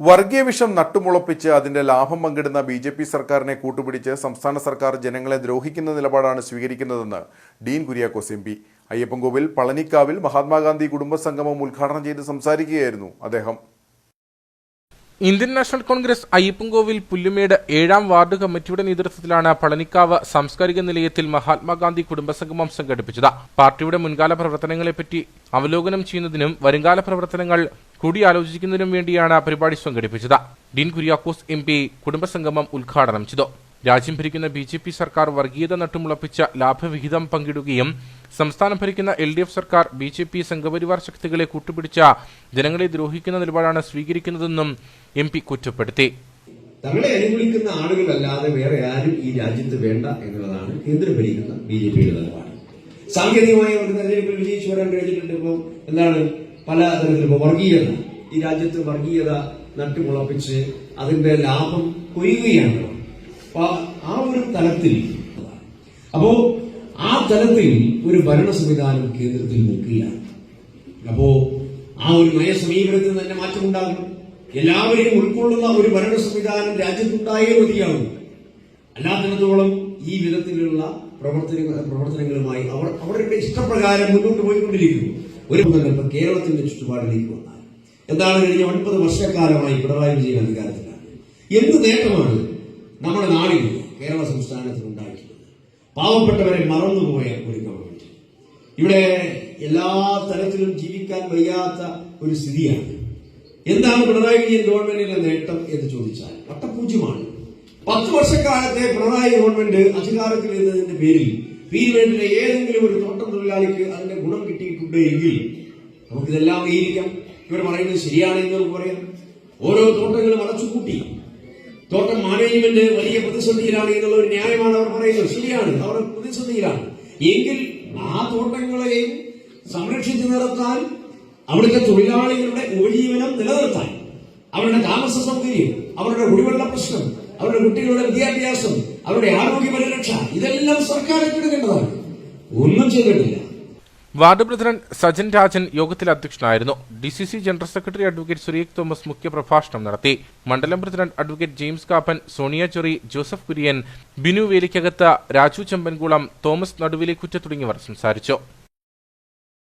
വർഗീയ വിഷം നട്ടുമുളപ്പിച്ച് അതിന്റെ ലാഭം പങ്കിടുന്ന ബി ജെ പി സർക്കാരിനെ കൂട്ടുപിടിച്ച് സംസ്ഥാന സർക്കാർ ജനങ്ങളെ ദ്രോഹിക്കുന്ന നിലപാടാണ് സ്വീകരിക്കുന്നതെന്ന് Dean Kuriakose M P. Ayyappankovil പളനിക്കാവിൽ Mahatma Gandhi കുടുംബസംഗമം ഉദ്ഘാടനം ചെയ്ത് സംസാരിക്കുകയായിരുന്നു അദ്ദേഹം. ഇന്ത്യൻ നാഷണൽ കോൺഗ്രസ് അയ്യപ്പൻകോവിൽ പുല്ലുമേട് ഏഴാം വാർഡ് കമ്മിറ്റിയുടെ നേതൃത്വത്തിലാണ് പളനിക്കാവ് സാംസ്കാരിക നിലയത്തിൽ മഹാത്മാഗാന്ധി കുടുംബസംഗമം സംഘടിപ്പിച്ചത്. പാർട്ടിയുടെ മുൻകാല പ്രവർത്തനങ്ങളെപ്പറ്റി അവലോകനം ചെയ്യുന്നതിനും വരുംകാല പ്രവർത്തനങ്ങൾ കൂടിയാലോചിക്കുന്നതിനും വേണ്ടിയാണ് പരിപാടി സംഘടിപ്പിച്ചത്. ഡീൻ കുര്യാക്കോസ് എം പി കുടുംബസംഗമം ഉദ്ഘാടനം ചെയ്തു. രാജ്യം ഭരിക്കുന്ന ബി ജെ പി സർക്കാർ വർഗീയത നട്ടുമുളപ്പിച്ച ലാഭവിഹിതം പങ്കിടുകയും സംസ്ഥാനം ഭരിക്കുന്ന എൽ ഡി എഫ് സർക്കാർ ബി ജെ പി സംഘപരിവാർ ശക്തികളെ കൂട്ടുപിടിച്ച ജനങ്ങളെ ദ്രോഹിക്കുന്ന നിലപാടാണ് സ്വീകരിക്കുന്നതെന്നും എം പി കുറ്റപ്പെടുത്തി. തങ്ങളെ അനുകൂലിക്കുന്ന ആളുകളല്ലാതെ വേറെ ആരും ഈ രാജ്യത്ത് വേണ്ട എന്നുള്ളതാണ് കേന്ദ്രം ഭരിക്കുന്ന ബി ജെ പിയുടെ നിലപാട്. സാങ്കേതികമായി അവർക്ക് തെരഞ്ഞെടുപ്പിൽ വിജയിച്ചു വരാൻ കഴിഞ്ഞിട്ടുണ്ട് ഇപ്പോൾ എന്താണ്? പല തരത്തിലും വർഗീയത ഈ രാജ്യത്ത് വർഗീയത നട്ടുമുളപ്പിച്ച് അതിന്റെ ലാഭം കൊയ്യുകയാണ്. അപ്പൊ ആ ഒരു തലത്തിൽ അപ്പോ ആ തലത്തിൽ ഒരു ഭരണ സംവിധാനം കേന്ദ്രത്തിൽ നിൽക്കുകയാണ്. അപ്പോ ആ ഒരു നയ സമീപനത്തിന് തന്നെ മാറ്റമുണ്ടാകും എല്ലാവരെയും ഉൾക്കൊള്ളുന്ന ഒരു ഭരണ സംവിധാനം രാജ്യത്തുണ്ടായേ മതിയാകും അല്ലാത്തിടത്തോളം ഈ വിധത്തിലുള്ള പ്രവർത്തന പ്രവർത്തനങ്ങളുമായി അവർ അവരുടെ ഇഷ്ടപ്രകാരം മുന്നോട്ട് പോയിക്കൊണ്ടിരിക്കുന്നു. ഒരു മുതൽ കേരളത്തിന്റെ ചുറ്റുപാടിലേക്ക് വന്നാൽ. എന്താണ് കഴിഞ്ഞ ഒൻപത് വർഷക്കാലമായി പിണറായി വിജയൻ അധികാരത്തിലാണ് എന്ത് നേട്ടമാണ് നമ്മുടെ നാടിൽ കേരള സംസ്ഥാനത്തിൽ ഉണ്ടായിട്ടുള്ളത്? പാവപ്പെട്ടവരെ മറന്നുപോയ ഒരു ഗവൺമെന്റ് ഇവിടെ എല്ലാ തരത്തിലും ജീവിക്കാൻ വയ്യാത്ത ഒരു സ്ഥിതിയാണ്. എന്താണ് പിണറായി വിജയൻ ഗവൺമെന്റിന്റെ നേട്ടം എന്ന് ചോദിച്ചാൽ വട്ടപൂജ്യമാണ് പത്ത് വർഷക്കാലത്തെ പിണറായി ഗവൺമെന്റ് അധികാരത്തിൽ എന്നതിന്റെ പേരിൽ പീരുവേണ്ടിലെ ഏതെങ്കിലും ഒരു തോട്ടം തൊഴിലാളിക്ക് അതിന്റെ ഗുണം കിട്ടിയിട്ടുണ്ട് എങ്കിൽ നമുക്കിതെല്ലാം അംഗീകരിക്കാം. ഇവർ പറയുന്നത് ശരിയാണെന്ന് നമുക്ക് പറയാം. ഓരോ തോട്ടങ്ങളും അടച്ചുകൂട്ടി തോട്ടം മാനേജ്മെന്റ് വലിയ പ്രതിസന്ധിയിലാണ് എന്നുള്ള ഒരു ന്യായമാണ് അവർ പറയുന്നത്. ശരിയാണ് അവർ പ്രതിസന്ധിയിലാണ്. എങ്കിൽ ആ തോട്ടങ്ങളെയും സംരക്ഷിച്ചു നിർത്താൻ അവിടുത്തെ തൊഴിലാളികളുടെ ഉപജീവനം നിലനിർത്താൻ അവരുടെ താമസ സൗകര്യം അവരുടെ കുടിവെള്ള പ്രശ്നം അവരുടെ കുട്ടികളുടെ വിദ്യാഭ്യാസം അവരുടെ ആരോഗ്യ പരിരക്ഷ. ഇതെല്ലാം സർക്കാർ ഏറ്റെടുക്കേണ്ടതാണ് ഒന്നും ചെയ്തിട്ടില്ല. വാർഡ് പ്രസിഡന്റ് സജൻ രാജൻ യോഗത്തിൽ അധ്യക്ഷനായിരുന്നു. D C C general secretary advocate Surekh Thomas മുഖ്യപ്രഭാഷണം നടത്തി. മണ്ഡലം പ്രസിഡന്റ് അഡ്വക്കേറ്റ് ജെയിംസ് കാപ്പൻ സോണിയ ചൊറി ജോസഫ് കുര്യൻ ബിനു വേലിക്കകത്ത് രാജു ചെമ്പൻകുളം തോമസ് നടുവിലെ കുറ്റ തുടങ്ങിയവർ സംസാരിച്ചു.